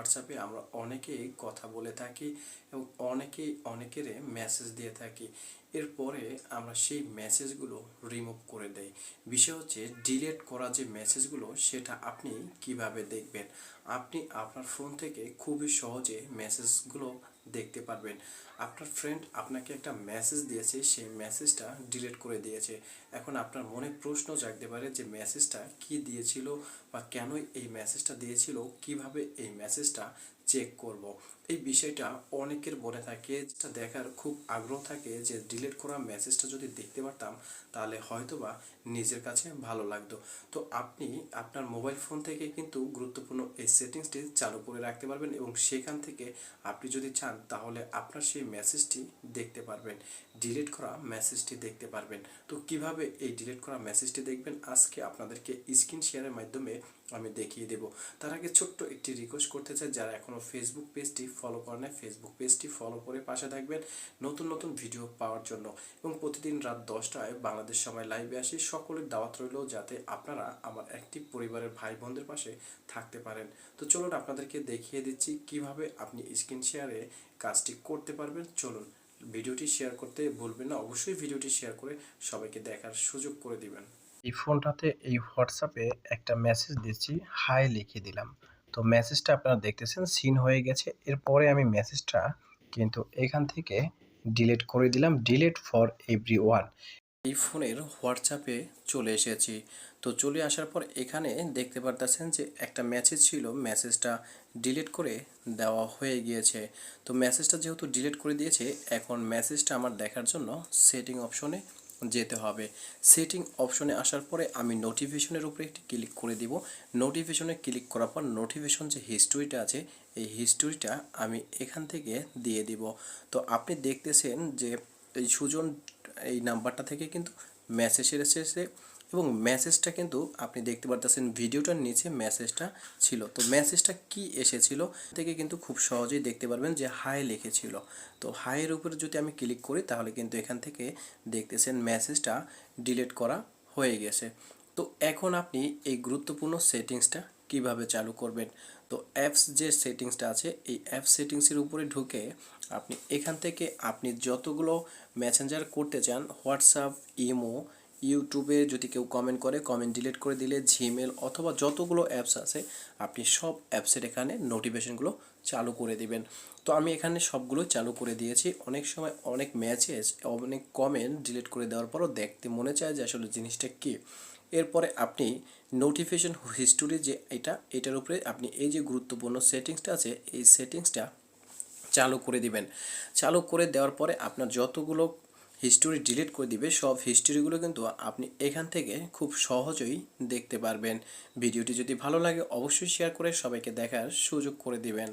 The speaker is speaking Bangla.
হোয়াটসঅ্যাপে আমরা অনেকেই কথা বলে থাকি এবং অনেকেই অনেকের মেসেজ দিয়ে থাকি। এরপরে আমরা সেই মেসেজগুলো রিমুভ করে দেই। বিষয় হচ্ছে ডিলেট করা যে মেসেজগুলো সেটা আপনি কীভাবে দেখবেন? আপনি আপনার ফোন থেকে খুবই সহজে মেসেজগুলো দেখতে পারবেন। আপনার ফ্রেন্ড আপনাকে একটা মেসেজ দিয়েছে, সেই মেসেজটা ডিলিট করে দিয়েছে। এখন আপনার মনে প্রশ্ন জাগতে পারে যে মেসেজটা কি দিয়েছিল বা কেন এই মেসেজটা দিয়েছিল? কীভাবে এই মেসেজটা চেক করব? এই বিষয়টা অনেকের মনে থাকে, যেটা দেখার খুব আগ্রহ থাকে যে ডিলিট করা মেসেজটা যদি দেখতে পারতাম, তাহলে হয়তোবা নিজের কাছে ভালো লাগতো। তো আপনি আপনার মোবাইল ফোন থেকে কিন্তু গুরুত্বপূর্ণ এই সেটিংসটি চালু করে রাখতে পারবেন এবং সেখান থেকে আপনি যদি চান, তাহলে আপনার সেই মেসেজটি দেখতে পারবেন ডিলিট করা মেসেজটি দেখতে পারবেন। তো কীভাবে এই ডিলিট করা মেসেজটি দেখবেন, আজকে আপনাদেরকে স্ক্রিন শেয়ারের মাধ্যমে আমি দেখিয়ে দেব। তার আগে ছোট্ট একটি রিকোয়েস্ট করতে চাই, যারা এখনও ফেসবুক পেজটি ফলো করেন ফেসবুক পেজটি ফলো করে পাশে থাকবেন নতুন নতুন ভিডিও পাওয়ার জন্য। এবং প্রতিদিন রাত দশটায় বাংলাদেশ সময় লাইভে আসি, সকলের দাওয়াত রইল যাতে আপনারা আমার একটি পরিবারের ভাই বোনদের পাশে থাকতে পারেন। তো চলুন আপনাদেরকে দেখিয়ে দিচ্ছি কীভাবে আপনি স্ক্রিন শেয়ারে কাজটি করতে পারবেন। চলুন ভিডিওটি শেয়ার করতে ভুলবেন না, অবশ্যই ভিডিওটি শেয়ার করে সবাইকে দেখার সুযোগ করে দিবেন। এই ফোনটাতে, এই হোয়াটসঅ্যাপে একটা মেসেজ দিচ্ছি হাই লিখে দিলাম। তো মেসেজটা আপনারা দেখতেছেন সিন হয়ে গেছে। এরপরে আমি মেসেজটা কিন্তু এখান থেকে ডিলিট করে দিলাম। ডিলেট ফর এভরি ওয়ান এই ফোনের হোয়াটসঅ্যাপে চলে এসেছি। তো চলে আসার পর এখানে দেখতে পারতেছেন যে একটা মেসেজ ছিল। মেসেজটা ডিলিট করে দেওয়া হয়ে গিয়েছে। তো মেসেজটা যেহেতু ডিলিট করে দিয়েছে, এখন মেসেজটা আমার দেখার জন্য সেটিং অপশনে যেতে হবে। সেটিং অপশনে আসার পরে আমি নোটিফিকেশনের উপরে একটি ক্লিক করে দিব। নোটিফিকেশনে ক্লিক করার পর নোটিফিকেশন যে হিস্টোরিটা আছে, এই হিস্টোরিটা আমি এখান থেকে দিয়ে দিব। তো আপনি দেখতেছেন যে এই সুজন এই নাম্বারটা থেকে কিন্তু মেসেজ এসেছে। এবং মেসেজটা কিন্তু আপনি দেখতে পারতেছেন, ভিডিওটার নিচে মেসেজটা ছিল। তো মেসেজটা কি এসেছিল থেকে কিন্তু খুব সহজেই দেখতে পারবেন যে হাই লিখেছিল। তো হাইয়ের উপরে যদি আমি ক্লিক করি, তাহলে কিন্তু এখান থেকে দেখতেছেন মেসেজটা ডিলিট করা হয়ে গেছে। তো এখন আপনি এই গুরুত্বপূর্ণ সেটিংসটা কীভাবে চালু করবেন? তো অ্যাপস যে সেটিংসটা আছে, এই অ্যাপ সেটিংসের উপরে ঢুকে আপনি এখান থেকে আপনি যতগুলো মেসেঞ্জার করতে চান হোয়াটসঅ্যাপ ইমো ইউটিউবে যদি কেউ কমেন্ট করে কমেন্ট ডিলিট করে দিলে জিমেল অথবা যতগুলো অ্যাপস আছে, আপনি সব অ্যাপসের এখানে নোটিফিকেশনগুলো চালু করে দিবেন। তো আমি এখানে সবগুলো চালু করে দিয়েছি। অনেক সময় অনেক ম্যাচেস অনেক কমেন্ট ডিলিট করে দেওয়ার পরও দেখতে মনে চায় যে আসলে জিনিসটা কী। এরপরে আপনি নোটিফিকেশন হিস্টোরি যে এটা, এটার উপরে আপনি এই যে গুরুত্বপূর্ণ সেটিংসটা আছে, এই সেটিংসটা চালু করে দিবেন। চালু করে দেওয়ার পরে আপনার যতগুলো হিস্টোরি ডিলিট করে দিবে। সব হিস্টোরিগুলো কিন্তু আপনি এখান থেকে খুব সহজেই দেখতে পারবেন। ভিডিওটি যদি ভালো লাগে, অবশ্যই শেয়ার করে সবাইকে দেখার সুযোগ করে দিবেন।